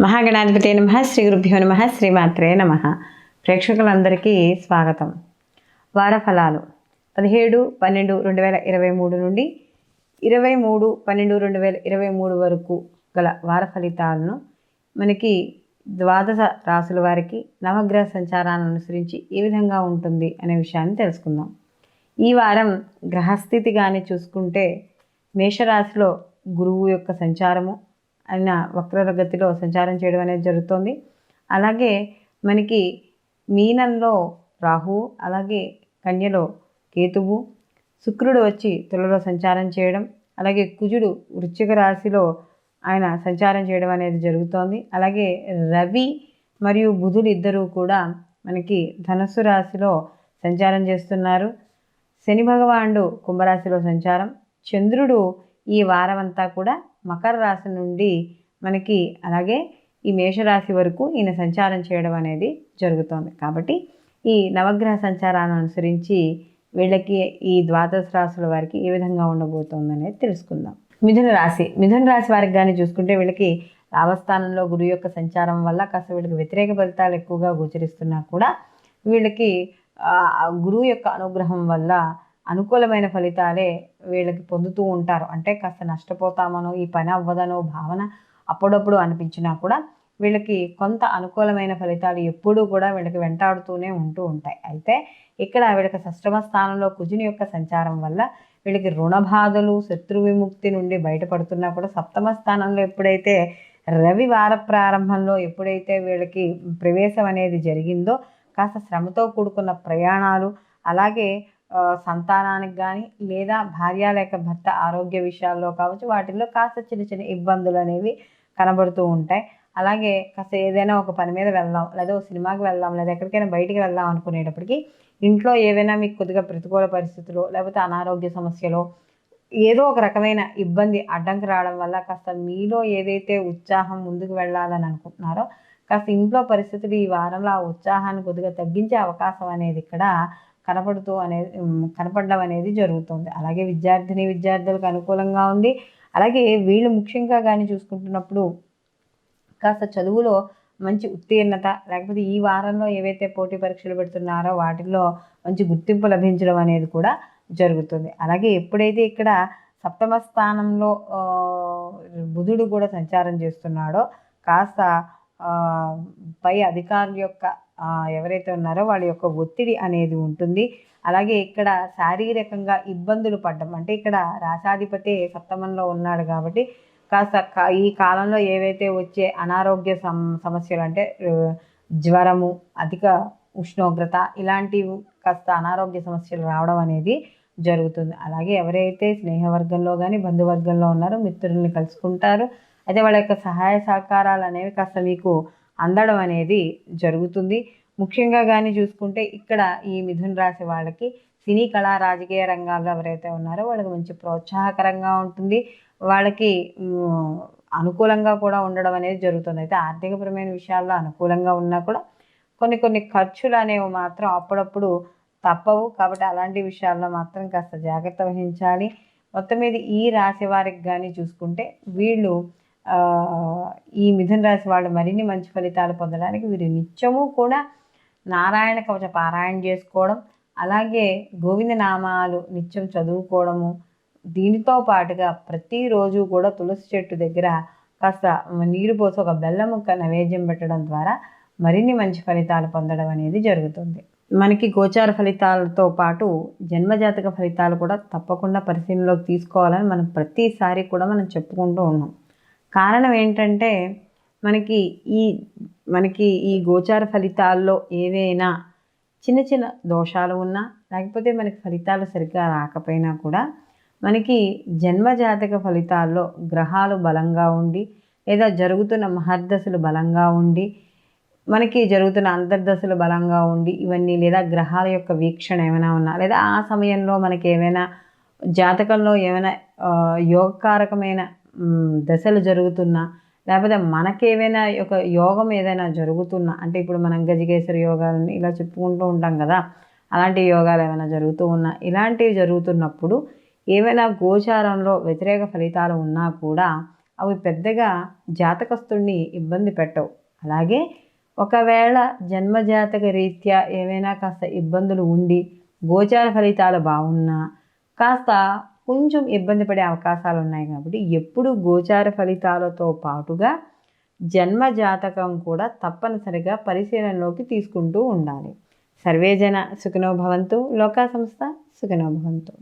మహాగణాధిపతి నమ శ్రీ గురుభ్యో నమ శ్రీమాత్రే నమ. ప్రేక్షకులందరికీ స్వాగతం. వార ఫలాలు పదిహేడు పన్నెండు రెండు వేల ఇరవై మూడు నుండి ఇరవై మూడు పన్నెండు రెండు వేల ఇరవై మూడు వరకు గల వార ఫలితాలను మనకి ద్వాదశ రాసుల వారికి నవగ్రహ సంచారాలను అనుసరించి ఏ విధంగా ఉంటుంది అనే విషయాన్ని తెలుసుకుందాం. ఈ వారం గ్రహస్థితి కానీ చూసుకుంటే మేషరాశిలో గురువు యొక్క సంచారము ఆయన వక్రగతిలో సంచారం చేయడం అనేది జరుగుతుంది. అలాగే మనకి మీనంలో రాహు అలాగే కన్యలో కేతువు శుక్రుడు వచ్చి తులలో సంచారం చేయడం అలాగే కుజుడు వృశ్చిక రాశిలో ఆయన సంచారం చేయడం అనేది జరుగుతోంది. అలాగే రవి మరియు బుధులు ఇద్దరూ కూడా మనకి ధనస్సు రాశిలో సంచారం చేస్తున్నారు. శని భగవానుడు కుంభరాశిలో సంచారం. చంద్రుడు ఈ వారం అంతా కూడా మకర రాశి నుండి మనకి అలాగే ఈ మేషరాశి వరకు ఈయన సంచారం చేయడం అనేది జరుగుతోంది. కాబట్టి ఈ నవగ్రహ సంచారాన్ని అనుసరించి వీళ్ళకి ఈ ద్వాదశ రాశుల వారికి ఏ విధంగా ఉండబోతోంది అనేది తెలుసుకుందాం. మిథున రాశి. మిథున రాశి వారికి కానీ చూసుకుంటే వీళ్ళకి లాభస్థానంలో గురు యొక్క సంచారం వల్ల కాస్త వీళ్ళకి వ్యతిరేక ఫలితాలు ఎక్కువగా గోచరిస్తున్నా కూడా వీళ్ళకి గురువు యొక్క అనుగ్రహం వల్ల అనుకూలమైన ఫలితాలే వీళ్ళకి పొందుతూ ఉంటారు. అంటే కాస్త నష్టపోతామనో ఈ పని అవ్వదనో భావన అప్పుడప్పుడు అనిపించినా కూడా వీళ్ళకి కొంత అనుకూలమైన ఫలితాలు ఎప్పుడూ కూడా వీళ్ళకి వెంటాడుతూనే ఉంటూ ఉంటాయి. అయితే ఇక్కడ వీళ్ళకి సష్టమ స్థానంలో కుజుని యొక్క సంచారం వల్ల వీళ్ళకి రుణ బాధలు శత్రు విముక్తి నుండి బయటపడుతున్నా కూడా సప్తమ స్థానంలో ఎప్పుడైతే రవి వార ప్రారంభంలో ఎప్పుడైతే వీళ్ళకి ప్రవేశం అనేది జరిగిందో కాస్త శ్రమతో కూడుకున్న ప్రయాణాలు అలాగే సంతానానికి కానీ లేదా భార్య లేక భర్త ఆరోగ్య విషయాల్లో కావచ్చు వాటిల్లో కాస్త చిన్న చిన్న ఇబ్బందులు అనేవి కనబడుతూ ఉంటాయి. అలాగే కాస్త ఏదైనా ఒక పని మీద వెళ్దాం లేదా ఒక సినిమాకి వెళ్దాం లేదా ఎక్కడికైనా బయటికి వెళ్దాం అనుకునేటప్పటికి ఇంట్లో ఏవైనా మీకు కొద్దిగా ప్రతికూల పరిస్థితులు లేకపోతే అనారోగ్య సమస్యలు ఏదో ఒక రకమైన ఇబ్బంది అడ్డంకి రావడం వల్ల కాస్త మీలో ఏదైతే ఉత్సాహం ముందుకు వెళ్ళాలని అనుకుంటున్నారో కాస్త ఇంట్లో పరిస్థితులు ఈ వారంలో ఆ ఉత్సాహాన్ని కొద్దిగా తగ్గించే అవకాశం అనేది ఇక్కడ కనపడుతూ అనేది కనపడడం అనేది జరుగుతుంది. అలాగే విద్యార్థిని విద్యార్థులకు అనుకూలంగా ఉంది అలాగే వీళ్ళు ముఖ్యంగా కానీ చూసుకుంటున్నప్పుడు కాస్త చదువులో మంచి ఉత్తీర్ణత లేకపోతే ఈ వారంలో ఏవైతే పోటీ పరీక్షలు పెడుతున్నారో వాటిల్లో మంచి గుర్తింపు లభించడం అనేది కూడా జరుగుతుంది. అలాగే ఎప్పుడైతే ఇక్కడ సప్తమ స్థానంలో బుధుడు కూడా సంచారం చేస్తున్నాడో కాస్త పై అధికారుల యొక్క ఎవరైతే ఉన్నారో వాళ్ళ యొక్క ఒత్తిడి అనేది ఉంటుంది. అలాగే ఇక్కడ శారీరకంగా ఇబ్బందులు పడ్డం అంటే ఇక్కడ రాశాధిపతి సప్తమంలో ఉన్నాడు కాబట్టి కాస్త కా- ఈ కాలంలో ఏవైతే వచ్చే అనారోగ్య సమ సమస్యలు అంటే జ్వరము అధిక ఉష్ణోగ్రత ఇలాంటివి కాస్త అనారోగ్య సమస్యలు రావడం అనేది జరుగుతుంది. అలాగే ఎవరైతే స్నేహవర్గంలో కానీ బంధువర్గంలో ఉన్నారో మిత్రుల్ని కలుసుకుంటారు. అయితే వాళ్ళ యొక్క సహాయ సహకారాలు అనేవి కాస్త మీకు అందడం అనేది జరుగుతుంది. ముఖ్యంగా కానీ చూసుకుంటే ఇక్కడ ఈ మిథున రాశి వాళ్ళకి సినీ కళా రాజకీయ రంగాల్లో ఎవరైతే ఉన్నారో వాళ్ళకి మంచి ప్రోత్సాహకరంగా ఉంటుంది. వాళ్ళకి అనుకూలంగా కూడా ఉండడం అనేది జరుగుతుంది. అయితే ఆర్థికపరమైన విషయాల్లో అనుకూలంగా ఉన్నా కూడా కొన్ని కొన్ని ఖర్చులు అనేవి మాత్రం అప్పుడప్పుడు తప్పవు. కాబట్టి అలాంటి విషయాల్లో మాత్రం కాస్త జాగ్రత్త వహించాలి. మొత్తం మీద ఈ రాశి వారికి కానీ చూసుకుంటే వీళ్ళు ఈ మిథున రాశి వాళ్ళు మరిన్ని మంచి ఫలితాలు పొందడానికి వీరు నిత్యము కూడా నారాయణ కవచ పారాయణ చేసుకోవడం అలాగే గోవింద నామాలు నిత్యం చదువుకోవడము దీనితో పాటుగా ప్రతిరోజు కూడా తులసి చెట్టు దగ్గర కాస్త నీరు పోసి ఒక బెల్లం ముక్క నైవేద్యం పెట్టడం ద్వారా మరిన్ని మంచి ఫలితాలు పొందడం అనేది జరుగుతుంది. మనకి గోచార ఫలితాలతో పాటు జన్మజాతక ఫలితాలు కూడా తప్పకుండా పరిశీలనలోకి తీసుకోవాలని మనం ప్రతిసారి కూడా మనం చెప్పుకుంటూ ఉన్నాం. కారణం ఏంటంటే మనకి ఈ మనకి ఈ గోచార ఫలితాల్లో ఏవైనా చిన్న చిన్న దోషాలు ఉన్నా లేకపోతే మనకి ఫలితాలు సరిగ్గా రాకపోయినా కూడా మనకి జన్మజాతక ఫలితాల్లో గ్రహాలు బలంగా ఉండి లేదా జరుగుతున్న మహర్దశలు బలంగా ఉండి మనకి జరుగుతున్న అంతర్దశలు బలంగా ఉండి ఇవన్నీ లేదా గ్రహాల యొక్క వీక్షణ ఏమైనా ఉన్నా లేదా ఆ సమయంలో మనకి ఏమైనా జాతకంలో ఏమైనా యోగకారకమైన దశలు జరుగుతున్నా లేకపోతే మనకేమైనా ఒక యోగం ఏదైనా జరుగుతున్నా అంటే ఇప్పుడు మనం గజకేశ్వర యోగాలని ఇలా చెప్పుకుంటూ ఉంటాం కదా అలాంటి యోగాలు ఏమైనా జరుగుతూ ఉన్నా ఇలాంటివి జరుగుతున్నప్పుడు ఏవైనా గోచారంలో వ్యతిరేక ఫలితాలు ఉన్నా కూడా అవి పెద్దగా జాతకస్తుడిని ఇబ్బంది పెట్టవు. అలాగే ఒకవేళ జన్మజాతక రీత్యా ఏమైనా కాస్త ఇబ్బందులు ఉండి గోచార ఫలితాలు బాగున్నా కాస్త కొంచెం ఇబ్బంది పడే అవకాశాలు ఉన్నాయి కాబట్టి ఎప్పుడు గోచార ఫలితాలతో పాటుగా జన్మ జాతకం కూడా తప్పనిసరిగా పరిశీలనలోకి తీసుకుంటూ ఉండాలి. సర్వేజన సుఖనోభవంతు లోకా సంస్థ సుఖనోభవంతు